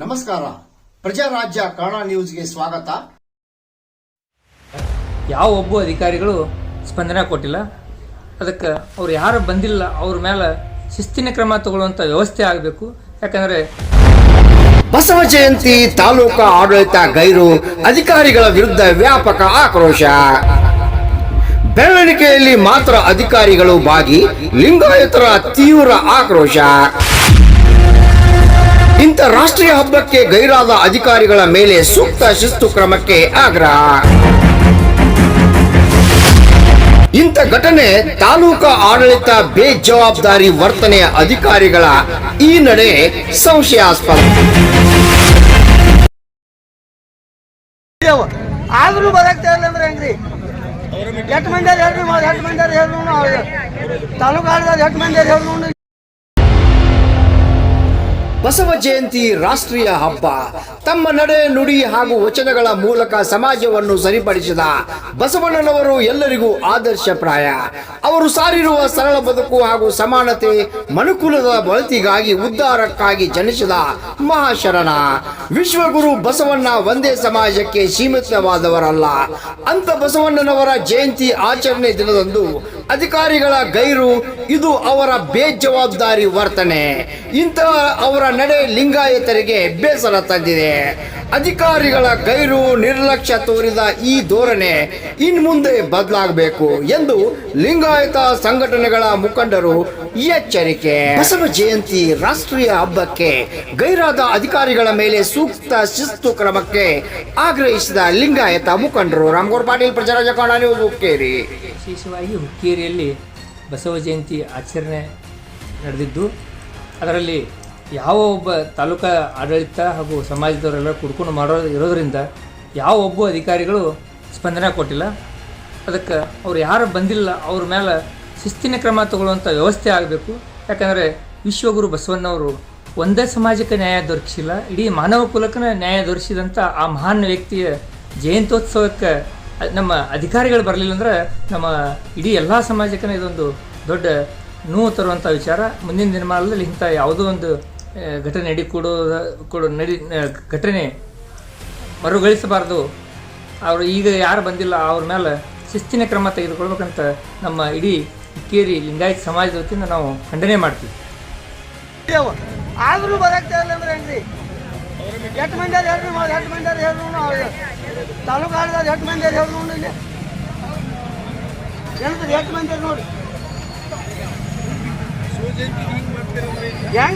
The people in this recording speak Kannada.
ನಮಸ್ಕಾರ. ಪ್ರಜಾರಾಜ್ಯ ಕನ್ನಡ ನ್ಯೂಸ್ಗೆ ಸ್ವಾಗತ. ಯಾವ ಒಬ್ಬ ಅಧಿಕಾರಿಗಳು ಸ್ಪಂದನೆ ಕೊಟ್ಟಿಲ್ಲ. ಅದಕ್ಕೆ ಅವ್ರು ಯಾರು ಬಂದಿಲ್ಲ ಅವ್ರ ಮೇಲೆ ಶಿಸ್ತಿನ ಕ್ರಮ ತಗೊಳ್ಳುವಂಥ ವ್ಯವಸ್ಥೆ ಆಗಬೇಕು. ಯಾಕಂದರೆ ಬಸವ ಜಯಂತಿ ತಾಲೂಕಾ ಆಡಳಿತ ಗೈರು ಅಧಿಕಾರಿಗಳ ವಿರುದ್ಧ ವ್ಯಾಪಕ ಆಕ್ರೋಶ. ಬೆರಳಿಕೆಯಲ್ಲಿ ಮಾತ್ರ ಅಧಿಕಾರಿಗಳು ಭಾಗಿ ಲಿಂಗಾಯತರ ತೀವ್ರ ಆಕ್ರೋಶ. ಇಂಥ ರಾಷ್ಟ್ರೀಯ ಹಬ್ಬಕ್ಕೆ ಗೈರಾದ ಅಧಿಕಾರಿಗಳ ಮೇಲೆ ಸೂಕ್ತ ಶಿಸ್ತು ಕ್ರಮಕ್ಕೆ ಆಗ್ರಹ. ಇಂಥ ಘಟನೆ ತಾಲೂಕಾ ಆಡಳಿತ ಬೇಜವಾಬ್ದಾರಿ ವರ್ತನೆಯ ಅಧಿಕಾರಿಗಳ ಈ ನಡೆ ಸಂಶಯಾಸ್ಪದ. ಆದ್ರೂ ಬರಕ್ತಾ ಇಲ್ಲ ಅಂದ್ರೆ ಹೆಂಗ್ರಿ? ಎಷ್ಟು ಮಂದಿ ಹೇಳ್ರಿ ಎಷ್ಟು ಮಂದಿ ಹೇಳ್ರು ತಾಲೂಕು ಆಡ್ದಾಗ ಎಷ್ಟು ಮಂದಿ ಹೇಳ್ರು ಬಸವ ಜಯಂತಿ ರಾಷ್ಟ್ರೀಯ ಹಬ್ಬ. ತಮ್ಮ ನಡೆ, ನುಡಿ ಹಾಗೂ ವಚನಗಳ ಮೂಲಕ ಸಮಾಜವನ್ನು ಸರಿಪಡಿಸಿದ ಬಸವಣ್ಣನವರು ಎಲ್ಲರಿಗೂ ಆದರ್ಶಪ್ರಾಯ ಅವರು ಸಾರಿರುವ ಸರಳ ಬದುಕು ಹಾಗೂ ಸಮಾನತೆ ಮನುಕುಲದ ಬಳತಿಗಾಗಿ ಉದ್ಧಾರಕ್ಕಾಗಿ ಜನಿಸಿದ ಮಹಾಶರಣ. ವಿಶ್ವಗುರು ಬಸವಣ್ಣ ಒಂದೇ ಸಮಾಜಕ್ಕೆ ಸೀಮಿತವಾದವರಲ್ಲ. ಅಂತ ಬಸವಣ್ಣನವರ ಜಯಂತಿ ಆಚರಣೆ ದಿನದಂದು ಅಧಿಕಾರಿಗಳ ಗೈರು, ಇದು ಅವರ ಬೇಜವಾಬ್ದಾರಿ ವರ್ತನೆ. ಇಂತಹ ಅವರ ನಡೆ ಲಿಂಗಾಯತರಿಗೆ ಬೇಸರ ತಂದಿದೆ. ಅಧಿಕಾರಿಗಳ ಗೈರು ನಿರ್ಲಕ್ಷ್ಯ ತೋರಿದ ಈ ಧೋರಣೆ ಇನ್ಮುಂದೆ ಬದಲಾಗಬೇಕು ಎಂದು ಲಿಂಗಾಯತ ಸಂಘಟನೆಗಳ ಮುಖಂಡರು ಎಚ್ಚರಿಕೆ. ಬಸವ ಜಯಂತಿ ರಾಷ್ಟ್ರೀಯ ಹಬ್ಬಕ್ಕೆ ಗೈರಾದ ಅಧಿಕಾರಿಗಳ ಮೇಲೆ ಸೂಕ್ತ ಶಿಸ್ತು ಕ್ರಮಕ್ಕೆ ಆಗ್ರಹಿಸಿದ ಲಿಂಗಾಯತ ಮುಖಂಡರು ರಾಮಗೌರ್ ಪಾಟೀಲ್, ಪ್ರಜಾರಾಜ ನ್ಯೂಸ್ ಹುಕ್ಕೇರಿ. ವಿಶೇಷವಾಗಿ ಹುಕ್ಕೇರಿಯಲ್ಲಿ ಬಸವ ಜಯಂತಿ ಆಚರಣೆ ನಡೆದಿದ್ದು, ಅದರಲ್ಲಿ ಯಾವ ಒಬ್ಬ ತಾಲೂಕಾ ಆಡಳಿತ ಹಾಗೂ ಸಮಾಜದವರೆಲ್ಲ ಕುಡ್ಕೊಂಡು ಮಾಡೋ ಇರೋದರಿಂದ ಯಾವ ಒಬ್ಬ ಅಧಿಕಾರಿಗಳು ಸ್ಪಂದನೆ ಕೊಟ್ಟಿಲ್ಲ. ಅದಕ್ಕೆ ಅವ್ರು ಯಾರು ಬಂದಿಲ್ಲ, ಅವ್ರ ಮೇಲೆ ಶಿಸ್ತಿನ ಕ್ರಮ ತಗೊಳ್ಳುವಂಥ ವ್ಯವಸ್ಥೆ ಆಗಬೇಕು. ಯಾಕಂದರೆ ವಿಶ್ವಗುರು ಬಸವಣ್ಣವರು ಒಂದೇ ಸಮಾಜಕ್ಕೆ ನ್ಯಾಯ ದೊರಕಿಸಿಲ್ಲ, ಇಡೀ ಮಾನವ ಕುಲಕ್ಕನ ನ್ಯಾಯ ದೊರಕಿಸಿದಂಥ ಆ ಮಹಾನ್ ವ್ಯಕ್ತಿಯ ಜಯಂತ್ಯೋತ್ಸವಕ್ಕೆ ನಮ್ಮ ಅಧಿಕಾರಿಗಳು ಬರಲಿಲ್ಲ ಅಂದ್ರೆ ನಮ್ಮ ಇಡೀ ಎಲ್ಲ ಸಮಾಜಕ್ಕೆ ಇದೊಂದು ದೊಡ್ಡ ನೋವು ತರುವಂಥ ವಿಚಾರ. ಮುಂದಿನ ದಿನಮಾನದಲ್ಲಿ ಇಂಥ ಯಾವುದೋ ಒಂದು ಘಟನೆ ನಡಿ ಕೊಡೋ, ನಡಿ ಘಟನೆ ಮರುಗಳಿಸಬಾರ್ದು. ಅವರು ಈಗ ಯಾರು ಬಂದಿಲ್ಲ, ಅವ್ರ ಮೇಲೆ ಶಿಸ್ತಿನ ಕ್ರಮ ತೆಗೆದುಕೊಳ್ಬೇಕಂತ ನಮ್ಮ ಇಡೀ ಕೇರಿ, ಲಿಂಗಾಯತ್ ಸಮಾಜದ ವತಿಯಿಂದ ನಾವು ಖಂಡನೆ ಮಾಡ್ತೀವಿ. ಆದ್ರೂ ಬರಕ್ತಾ ಇಲ್ಲ ಅಂದ್ರೆ ಹೆಂಗ್ರಿ? ಎಷ್ಟು ಮಂದಿ ಹೇಳ್ರಿ ಎಷ್ಟು ಮಂದಿ ಹೇಳ್ರು ತಾಲೂಕು ಮಂದಿ ಹೇಳ್ರು ಇಲ್ಲಿ. ಏನಂದ್ರೆ ಎಷ್ಟು ಮಂದಿ ನೋಡಿ. ಹೆಂಗ್